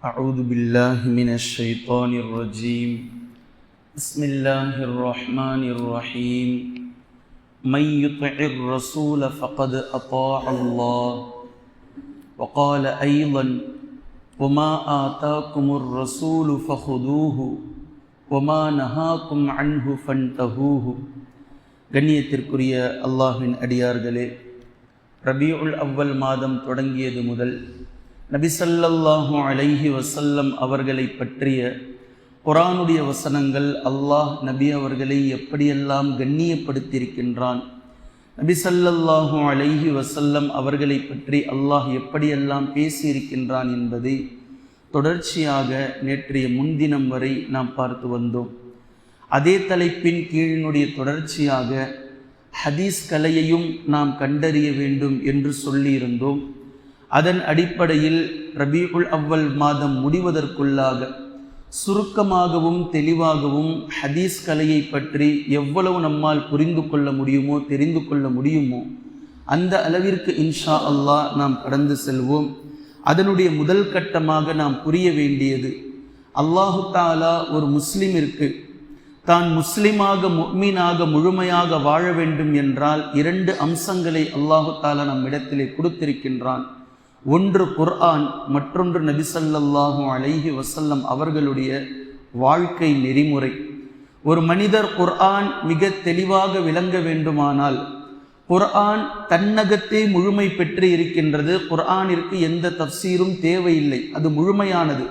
أعوذ بالله من الشيطان الرجيم بسم الله الرحمن الرحيم من يطع الرسول فقد أطاع الله وقال أيضا وما آتاكم الرسول فخذوه وما نهاكم عنه فانتهوه கண்ணியத்திற்குரிய அல்லாஹின் அடியார்களே ரபியுல் அவ்வல் மாதம் தொடங்கியது முதல் நபிசல்லாஹு அலைஹி வசல்லம் அவர்களை பற்றிய குரானுடைய வசனங்கள் அல்லாஹ் நபி அவர்களை எப்படியெல்லாம் கண்ணியப்படுத்தியிருக்கின்றான் நபிசல்லாஹு அலைஹி வசல்லம் அவர்களை பற்றி அல்லாஹ் எப்படியெல்லாம் பேசியிருக்கின்றான் என்பதை தொடர்ச்சியாக நேற்றைய முன்தினம் வரை நாம் பார்த்து வந்தோம். அதே தலைப்பின் கீழினுடைய தொடர்ச்சியாக ஹதீஸ் கலையையும் நாம் கண்டறிய வேண்டும் என்று சொல்லியிருந்தோம். அதன் அடிப்படையில் ரபீஉல் அவ்வல் மாதம் முடிவதற்குள்ளாக சுருக்கமாகவும் தெளிவாகவும் ஹதீஸ் கலையை பற்றி எவ்வளவு நம்மால் புரிந்து கொள்ள முடியுமோ தெரிந்து கொள்ள முடியுமோ அந்த அளவிற்கு இன்ஷா அல்லாஹ் நாம் கடந்து செல்வோம். அதனுடைய முதல் கட்டமாக நாம் புரிய வேண்டியது அல்லாஹு தாலா ஒரு முஸ்லிமிற்கு தான் முஸ்லிமாக முக்மீனாக முழுமையாக வாழ வேண்டும் என்றால் இரண்டு அம்சங்களை அல்லாஹு தாலா நம்மிடத்திலே கொடுத்திருக்கின்றான். ஒன்று குர்ஆன் மற்றொன்று நபிசல்லாஹூ அலைஹி வசல்லம் அவர்களுடைய வாழ்க்கை நெறிமுறை. ஒரு மனிதர் குர்ஆன் மிக தெளிவாக விளங்க வேண்டுமானால் குர்ஆன் தன்னகத்தே முழுமை பெற்று இருக்கின்றது குர்ஆனிற்கு எந்த தப்சீரும் தேவையில்லை அது முழுமையானது.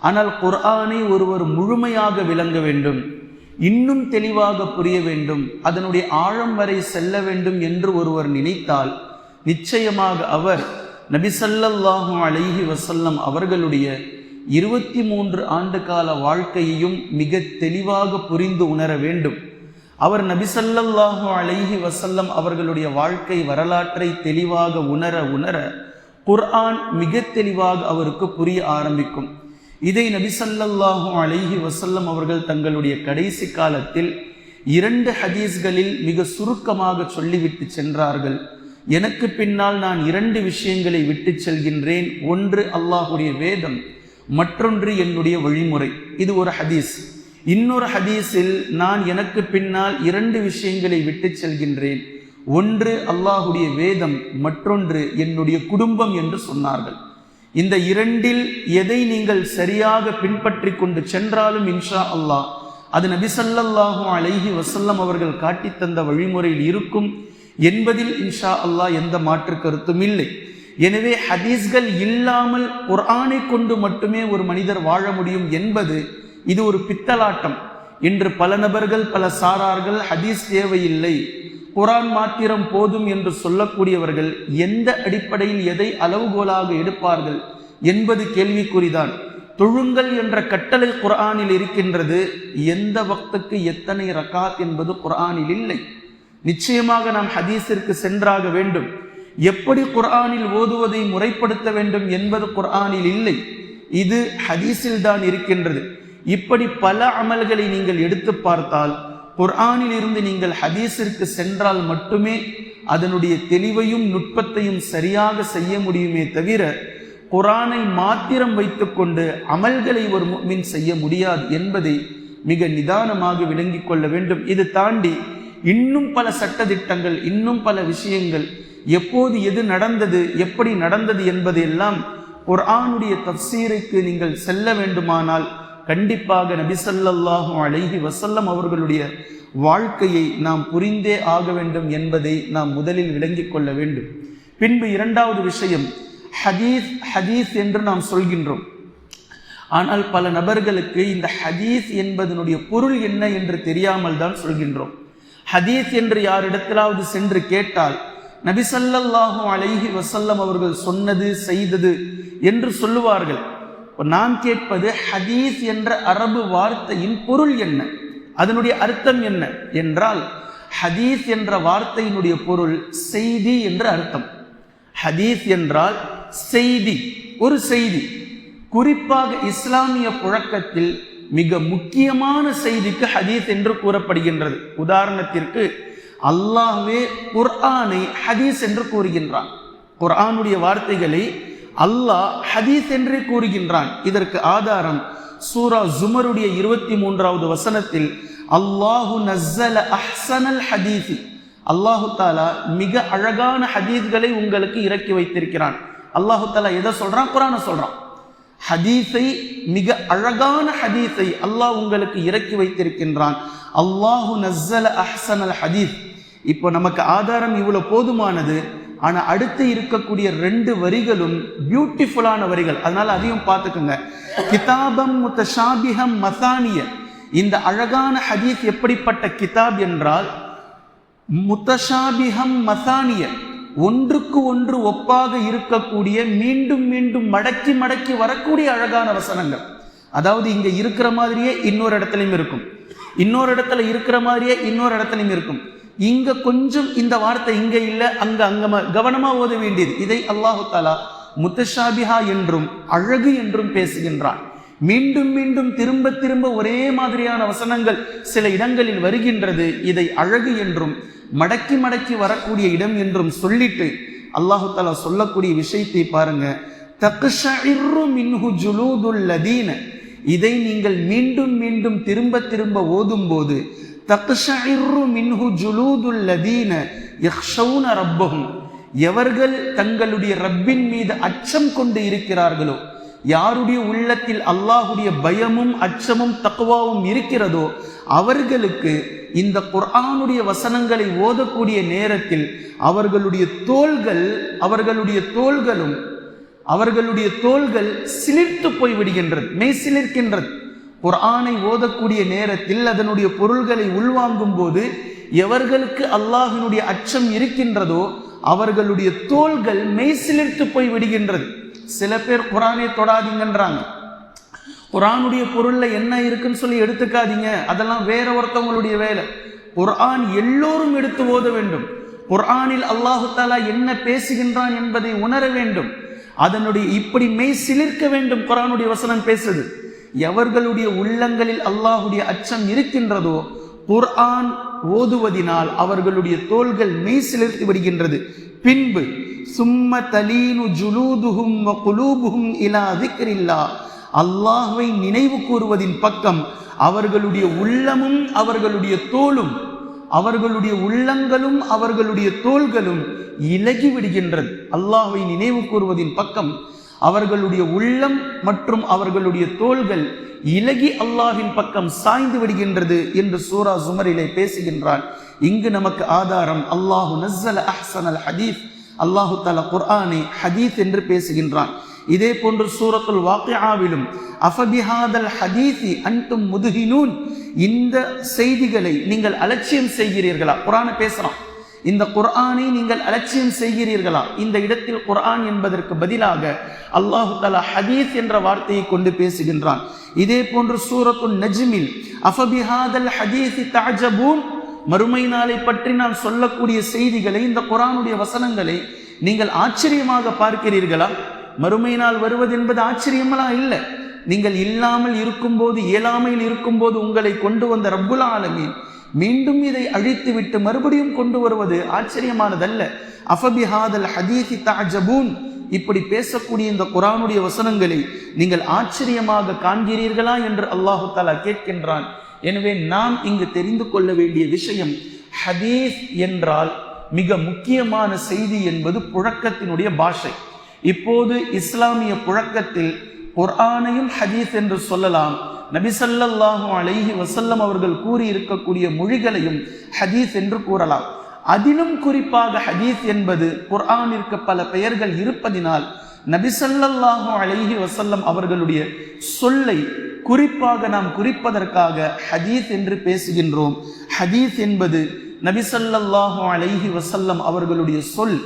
ஆனால் குர்ஆனை ஒருவர் முழுமையாக விளங்க வேண்டும் இன்னும் தெளிவாக புரிய வேண்டும் அதனுடைய ஆழம் வரை செல்ல வேண்டும் என்று ஒருவர் நினைத்தால் நிச்சயமாக அவர் நபிசல்லாஹு அலைஹி வசல்லம் அவர்களுடைய இருபத்தி மூன்று ஆண்டு கால வாழ்க்கையையும் மிக தெளிவாக புரிந்து உணர வேண்டும். அவர் நபிசல்லாஹு அலைஹி வசல்லம் அவர்களுடைய வாழ்க்கை வரலாற்றை தெளிவாக உணர உணர குர்ஆன் மிக தெளிவாக அவருக்கு புரிய ஆரம்பிக்கும். இதை நபிசல்லாஹு அலைஹி வசல்லம் அவர்கள் தங்களுடைய கடைசி காலத்தில் இரண்டு ஹதீஸ்களில் மிக சுருக்கமாக சொல்லிவிட்டு சென்றார்கள். எனக்கு பின்னால் நான் இரண்டு விஷயங்களை விட்டு செல்கின்றேன். ஒன்று அல்லாஹுடைய வேதம் மற்றொன்று என்னுடைய வழிமுறை. இது ஒரு ஹதீஸ். இன்னொரு ஹதீஸில் நான் எனக்கு பின்னால் இரண்டு விஷயங்களை விட்டு செல்கின்றேன். ஒன்று அல்லாஹுடைய வேதம் மற்றொன்று என்னுடைய குடும்பம் என்று சொன்னார்கள். இந்த இரண்டில் எதை நீங்கள் சரியாக பின்பற்றி கொண்டு சென்றாலும் இன்ஷா அல்லாஹ் அது நபிசல்லாஹு அலைஹி வசல்லம் அவர்கள் காட்டி தந்த வழிமுறையில் இருக்கும். என்பதில் இன்ஷா அல்லாஹ் எந்த மாற்று கருத்தும் இல்லை. எனவே ஹதீஸ்கள் இல்லாமல் குர்ஆனை கொண்டு மட்டுமே ஒரு மனிதர் வாழ முடியும் என்பது இது ஒரு பித்தலாட்டம். இன்று பல நபர்கள் பல சாரார்கள் ஹதீஸ் தேவையில்லை. குரான் மாத்திரம் போதும் என்று சொல்லக்கூடியவர்கள் எந்த அடிப்படையில் எதை அளவுகோலாக எடுப்பார்கள் என்பது கேள்விக்குறிதான். தொழுங்கள் என்ற கட்டளை குரானில் இருக்கின்றது. எந்த வக்துக்கு எத்தனை ரகாத் என்பது குரானில் இல்லை. நிச்சயமாக நாம் ஹதீஸிற்கு சென்றாக வேண்டும். எப்படி குர்ஆனில் ஓதுவதை முறைப்படுத்த வேண்டும் என்பது குர்ஆனில் இல்லை. இது ஹதீஸில் தான் இருக்கின்றது. இப்படி பல அமல்களை நீங்கள் எடுத்து பார்த்தால் குர்ஆனில் இருந்து நீங்கள் ஹதீஸிற்கு சென்றால் மட்டுமே அதனுடைய தெளிவையும் நுட்பத்தையும் சரியாக செய்ய முடியுமே தவிர குரானை மாத்திரம் வைத்துக்கொண்டு அமல்களை ஒரு மின் செய்ய முடியாது என்பதை மிக நிதானமாக விளங்கிக் கொள்ள வேண்டும். இது தாண்டி இன்னும் பல சட்டத்திட்டங்கள் இன்னும் பல விஷயங்கள் எப்போது எது நடந்தது எப்படி நடந்தது என்பதையெல்லாம் குர்ஆனுடைய தப்சீருக்கு நீங்கள் செல்ல வேண்டுமானால் கண்டிப்பாக நபிசல்லாஹு அழகி வசல்லம் அவர்களுடைய வாழ்க்கையை நாம் புரிந்தே ஆக வேண்டும் என்பதை நாம் முதலில் விளங்கிக் கொள்ள வேண்டும். பின்பு இரண்டாவது விஷயம் ஹதீஸ் ஹதீஸ் என்று நாம் சொல்கின்றோம். ஆனால் பல நபர்களுக்கு இந்த ஹதீஸ் என்பதனுடைய பொருள் என்ன என்று தெரியாமல் தான் சொல்கின்றோம். ஹதீஸ் என்று யாரிடத்திலாவது சென்று கேட்டால் நபிசல்லாஹு அலைஹி வசல்லம் அவர்கள் சொன்னது செய்தது என்று சொல்லுவார்கள். நான் கேட்பது ஹதீஸ் என்ற அரபு வார்த்தையின் பொருள் என்ன? அதனுடைய அர்த்தம் என்ன என்றால் ஹதீஸ் என்ற வார்த்தையினுடைய பொருள் செய்தி என்ற அர்த்தம். ஹதீஸ் என்றால் செய்தி ஒரு செய்தி. குறிப்பாக இஸ்லாமிய புழக்கத்தில் மிக முக்கியமான செய்திக்கு ஹதீஸ் என்று கூறப்படுகின்றது. உதாரணத்திற்கு அல்லாஹ்வே குர்ஆனை ஹதீஸ் என்று கூறுகின்றான். குர்ஆனுடைய வார்த்தைகளை அல்லாஹ் ஹதீஸ் என்றே கூறுகின்றான். இதற்கு ஆதாரம் சூரா ஜுமருடைய இருபத்தி மூன்றாவது வசனத்தில் அல்லாஹு நஸ்ஸல அஹ்சனல் ஹதீஸி. அல்லாஹு தாலா மிக அழகான ஹதீஸ்களை உங்களுக்கு இறக்கி வைத்திருக்கிறான். அல்லாஹு தாலா எதை சொல்றான்? குரானை சொல்றான். ஹதீஸை மிக அழகான ஹதீஸை அல்லாஹ் உங்களுக்கு இறக்கி வைத்திருக்கின்றான். அல்லாஹு நஸ்ஸல அல் ஹதீஸ். இப்போ நமக்கு ஆதாரம் இவ்வளோ போதுமானது. ஆனால் அடுத்து இருக்கக்கூடிய ரெண்டு வரிகளும் பியூட்டிஃபுல்லான வரிகள். அதனால அதையும் பார்த்துக்கோங்க. கிதாபம் முத்தஷாபிஹம் மசானிய. இந்த அழகான ஹதீஸ் எப்படிப்பட்ட கிதாப் என்றால் முத்தஷாபிஹம் மசானிய. ஒன்றுக்கு ஒன்று ஒப்பாக இருக்கக்கூடிய மீண்டும் மீண்டும் மடக்கி மடக்கி வரக்கூடிய அழகான வசனங்கள். அதாவது இங்கே இருக்கிற மாதிரியே இன்னொரு இடத்துலையும் இருக்கும். இன்னொரு இடத்துல இருக்கிற மாதிரியே இன்னொரு இடத்துலையும் இருக்கும். இங்க கொஞ்சம் இந்த வார்த்தை இங்க இல்லை அங்க அங்க கவனமா ஓத வேண்டியது. இதை அல்லாஹு தாலா முத்தஷாபிஹா என்றும் அழகு என்றும் பேசுகின்றான். மீண்டும் மீண்டும் திரும்ப திரும்ப ஒரே மாதிரியான வசனங்கள் சில இடங்களில் வருகின்றது. இதை அழகு என்றும் மடக்கி மடக்கி வரக்கூடிய இடம் என்றும் சொல்லிட்டு அல்லாஹு தாலா சொல்லக்கூடிய விஷயத்தை பாருங்க. தக்ஷஇர்ரு மின்ஹு லதீன. இதை நீங்கள் மீண்டும் மீண்டும் திரும்ப திரும்ப ஓதும்போது தக்ஷஇர்ரு மின்ஹு ஜுலூதுல் லதீன யக்ஷௌன எவர்கள் தங்களுடைய ரப்பின் மீது அச்சம் கொண்டு இருக்கிறார்களோ யாருடைய உள்ளத்தில் அல்லாஹுடைய பயமும் அச்சமும் தக்குவாவும் இருக்கிறதோ அவர்களுக்கு இந்த குர்ஆனுடைய வசனங்களை ஓதக்கூடிய நேரத்தில் அவர்களுடைய தோள்கள் அவர்களுடைய தோள்களும் அவர்களுடைய தோள்கள் சிலிர்த்து போய் விடுகின்றது மெய் சிலிர்க்கின்றது. குர்ஆனை ஓதக்கூடிய நேரத்தில் அதனுடைய பொருள்களை உள்வாங்கும் போது எவர்களுக்கு அல்லாஹினுடைய அச்சம் இருக்கின்றதோ அவர்களுடைய தோள்கள் மெய் சிலிர்த்து போய் விடுகின்றது சில பேர் குரானே தொடாதீங்கன்றாங்க. குரானுடைய பொருளில் என்ன இருக்குன்னு சொல்லி எடுத்துக்காதீங்க. அதெல்லாம் வேற ஒருத்தவங்களுடைய வேலை. குர்ஆன் எல்லோரும் எடுத்து ஓத வேண்டும். குர்ஆனில் அல்லாஹு தாலா என்ன பேசுகின்றான் என்பதை உணர வேண்டும். அதனுடைய இப்படி மெய் சிலிர்க்க வேண்டும் குரானுடைய வசனம் பேசுது. எவர்களுடைய உள்ளங்களில் அல்லாஹுடைய அச்சம் இருக்கின்றதோ குர்ஆன் ஓதுவதினால் அவர்களுடைய தோள்கள் மெய் சிலிர்த்து விடுகின்றது. பின்பு சும்ம தலீனு ஜுலூதுஹும் வ குலூபுஹும் இலா திக்ரில்லா. அல்லாஹுவை நினைவு கூறுவதின் பக்கம் அவர்களுடைய உள்ளமும் அவர்களுடைய தோளும் அவர்களுடைய உள்ளங்களும் அவர்களுடைய தோள்களும் இலகி விடுகின்றது. அல்லாஹுவை நினைவு கூறுவதின் பக்கம் அவர்களுடைய உள்ளம் மற்றும் அவர்களுடைய தோள்கள் இலகி அல்லாஹின் பக்கம் சாய்ந்து விடுகின்றது என்று சூரா சுமரிலே பேசுகின்றான். இங்கு நமக்கு ஆதாரம் அல்லாஹு நஸ்ஸல அல் ஹதீஃப் அல்லாஹு தலா குர்ஆனை ஹதீஸ் என்று பேசுகின்றான். இதே போன்று சூரத்துல் வாக்கியாவிலும் அஃபபிஹாதல் ஹதீசி அன்டும் முதுகினூன் இந்த செய்திகளை நீங்கள் அலட்சியம் செய்கிறீர்களா? குரான பேசுகிறான் இந்த குர்ஆனை நீங்கள் அலட்சியம் செய்கிறீர்களா? இந்த இடத்தில் குர்ஆன் என்பதற்கு பதிலாக அல்லாஹு தலா ஹதீஸ் என்ற வார்த்தையை கொண்டு பேசுகின்றான். இதே போன்று சூரத்துல் நஜ்மில் அஃபபிஹாதல் ஹதீசி தாஜபூன் மறுமை நாளை பற்றி நான் சொல்லக்கூடிய செய்திகளை இந்த குரானுடைய வசனங்களை நீங்கள் ஆச்சரியமாக பார்க்கிறீர்களா? மறுமை நாள் வருவது என்பது ஆச்சரியமெல்லாம் இல்லை. நீங்கள் இல்லாமல் இருக்கும்போது இயலாமையில் இருக்கும்போது உங்களை கொண்டு வந்த ரப்புல் ஆலமீன் மீண்டும் இதை அழித்துவிட்டு மறுபடியும் கொண்டு வருவது ஆச்சரியமானதல்ல. அஃபபிஹாதல் ஹதீசி தாஜபூன் இப்படி பேசக்கூடிய இந்த குரானுடைய வசனங்களை நீங்கள் ஆச்சரியமாக காண்கிறீர்களா என்று அல்லாஹு தாலா கேட்கின்றான். எனவே நாம் இங்கு தெரிந்து கொள்ள வேண்டிய விஷயம் ஹதீஸ் என்றால் மிக முக்கியமான செய்தி என்பது புழக்கத்தினுடைய பாஷை. இப்போது இஸ்லாமிய புழக்கத்தில் குர்ஆனையும் ஹதீஸ் என்று சொல்லலாம். நபிசல்லாஹும் அலைஹி வசல்லம் அவர்கள் கூறியிருக்கக்கூடிய மொழிகளையும் ஹதீஸ் என்று கூறலாம். அதிலும் குறிப்பாக ஹதீஸ் என்பது குர்ஆனிற்கு பல பெயர்கள் இருப்பதினால் நபிசல்லாஹும் அலைஹி வசல்லம் அவர்களுடைய சொல்லை குறிப்பாக நாம் குறிப்பதற்காக ஹதீஸ் என்று பேசுகின்றோம். ஹதீஸ் என்பது நபிசல்லாஹு அலைஹி வசல்லம் அவர்களுடைய சொல்.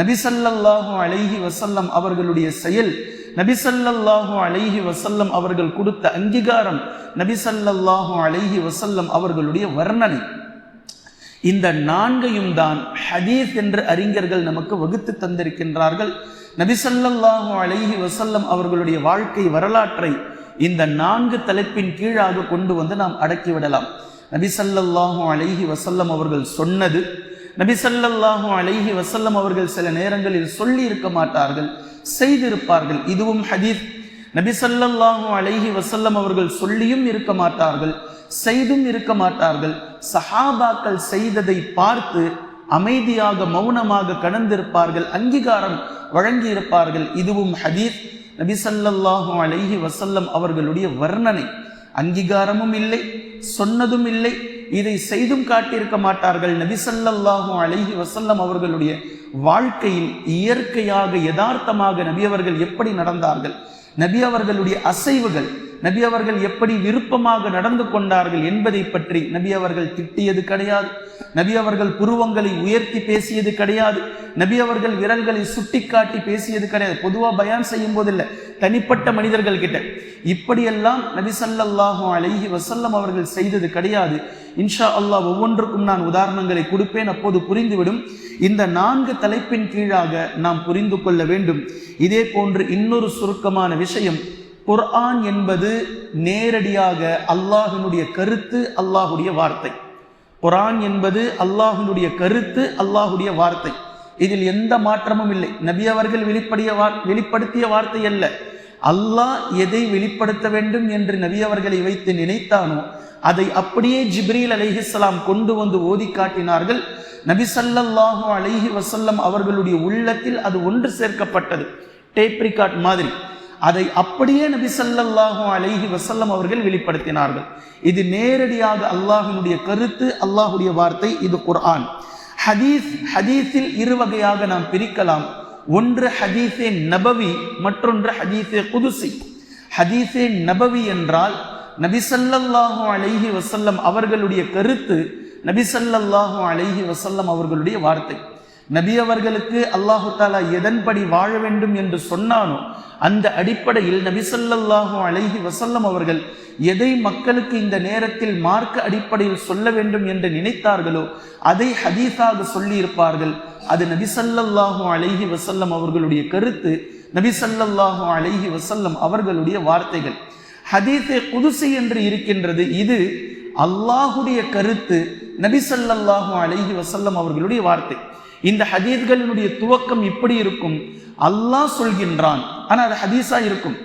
நபிசல்லாஹு அலைஹி வசல்லம் அவர்களுடைய செயல். நபிசல்லாஹு அலைஹி வசல்லம் அவர்கள் கொடுத்த அங்கீகாரம் நபிசல்லாஹு அலைஹி வசல்லம் அவர்களுடைய வர்ணனை. இந்த நான்கையும் தான் ஹதீஸ் என்று அறிஞர்கள் நமக்கு வகுத்து தந்திருக்கின்றார்கள். நபிசல்லாஹு அலைஹி வசல்லம் அவர்களுடைய வாழ்க்கை வரலாற்றை இந்த நான்கு தலைப்பின் கீழாக கொண்டு வந்து நாம் அடக்கிவிடலாம் நபி ஸல்லல்லாஹு அலைஹி வசல்லம் அவர்கள் சொன்னது நபி ஸல்லல்லாஹு அலைஹி வசல்லம் அவர்கள் சில நேரங்களில் சொல்லி இருக்க மாட்டார்கள் செய்திருப்பார்கள். இதுவும் ஹதீத் நபி ஸல்லல்லாஹு அலைஹி வசல்லம் அவர்கள் சொல்லியும் இருக்க மாட்டார்கள் செய்தும் இருக்க மாட்டார்கள். சஹாபாக்கள் செய்ததை பார்த்து அமைதியாக மௌனமாக கடந்திருப்பார்கள் அங்கீகாரம் வழங்கி இருப்பார்கள் இதுவும் ஹதீத் நபிசல்லாஹு அலைஹி வசல்லம் அவர்களுடைய வர்ணனை அங்கீகாரமும் இல்லை சொன்னதும் இல்லை இதை செய்தும் காட்டியிருக்க மாட்டார்கள். நபி அழகி அலைஹி அவர்களுடைய வாழ்க்கையில் இயற்கையாக யதார்த்தமாக நபி அவர்கள் எப்படி நடந்தார்கள் நபி அவர்களுடைய அசைவுகள் நபி அவர்கள் எப்படி விருப்பமாக நடந்து கொண்டார்கள் என்பதை பற்றி நபி அவர்கள் திட்டியது கிடையாது. நபி அவர்கள் புருவங்களை உயர்த்தி பேசியது கிடையாது. நபி அவர்கள் விரல்களை சுட்டிக்காட்டி பேசியது கிடையாது. பொதுவாக பயான் செய்யும் போதில்லை தனிப்பட்ட மனிதர்கள் கிட்ட. இப்படியெல்லாம் நபி சல்லாஹூ அலஹி வசல்லம் அவர்கள் செய்தது கிடையாது. இன்ஷா அல்லாஹ் ஒவ்வொன்றுக்கும் நான் உதாரணங்களை கொடுப்பேன். அப்போது புரிந்துவிடும். இந்த நான்கு தலைப்பின் கீழாக நாம் புரிந்து கொள்ள வேண்டும். இதே போன்று இன்னொரு சுருக்கமான விஷயம். குர்ஆன் என்பது நேரடியாக அல்லாஹினுடைய கருத்து அல்லாஹுடைய வார்த்தை. குர்ஆன் என்பது அல்லாஹினுடைய கருத்து அல்லாஹுடைய வார்த்தை. இதில் எந்த மாற்றமும் இல்லை. நபி அவர்கள் வெளிப்படிய வார் வெளிப்படுத்திய வார்த்தை அல்ல. அல்லாஹ் எதை வெளிப்படுத்த வேண்டும் என்று நபி அவர்களை வைத்து நினைத்தானோ அதை அப்படியே ஜிப்ரீல் அலிஹிஸ்லாம் கொண்டு வந்து ஓதி காட்டினார்கள். நபி சல்லல்லாஹு அலைஹி வசல்லம் அவர்களுடைய உள்ளத்தில் அது ஒன்று சேர்க்கப்பட்டது. டேப்ரிகாட் மாதிரி. அதை அப்படியே நபி சல்லாஹூ அலைஹி வசல்லம் அவர்கள் வெளிப்படுத்தினார்கள். இது நேரடியாக அல்லாஹினுடைய கருத்து அல்லாஹுடைய வார்த்தை இது குர்ஆன். ஹதீஸ் ஹதீஸில் இரு வகையாக நாம் பிரிக்கலாம். ஒன்று ஹதீஸே நபவி மற்றொன்று ஹதீஸே குதுசி. ஹதீஸே நபவி என்றால் நபி அலைஹி வசல்லம் அவர்களுடைய கருத்து நபி ஸல்லல்லாஹு அலைஹி வசல்லம் அவர்களுடைய வார்த்தை. நபி அவர்களுக்கு அல்லாஹு தாலா எதன்படி வாழ வேண்டும் என்று சொன்னானோ அந்த அடிப்படையில் நபி அழகி வசல்லம் அவர்கள் எதை மக்களுக்கு இந்த நேரத்தில் மார்க்க அடிப்படையில் சொல்ல வேண்டும் என்று நினைத்தார்களோ அதை ஹதீஸாக சொல்லியிருப்பார்கள். அது நபி அழகி வசல்லம் அவர்களுடைய கருத்து நபி அழகி வசல்லம் அவர்களுடைய வார்த்தைகள். ஹதீஸே குதுசு என்று இருக்கின்றது. இது அல்லாஹுடைய கருத்து நபி அழகி வசல்லம் அவர்களுடைய வார்த்தை. இந்த ஹதீஸ்களினுடைய துவக்கம் இப்படி இருக்கும். அல்லாஹ் சொல்கின்றான். ஆனால் அது ஹதீஸா இருக்கும்.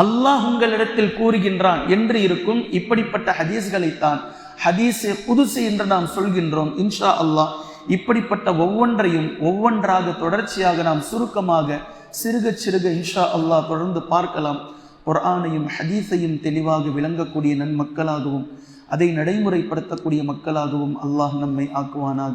அல்லாஹ் உங்களிடத்தில் கூறுகின்றான் என்று இருக்கும். இப்படிப்பட்ட ஹதீஸ்களைத்தான் ஹதீஸே புதுசு என்று நாம் சொல்கின்றோம் இன்ஷா அல்லாஹ். இப்படிப்பட்ட ஒவ்வொன்றையும் ஒவ்வொன்றாக தொடர்ச்சியாக நாம் சுருக்கமாக சிறுக சிறுக இன்ஷா அல்லாஹ் தொடர்ந்து பார்க்கலாம். குர்ஆனையும் ஹதீஸையும் தெளிவாக விளங்கக்கூடிய நன்மக்களாகவும் அதை நடைமுறைப்படுத்தக்கூடிய மக்களாகவும் அல்லாஹ் நம்மை ஆக்குவானாக.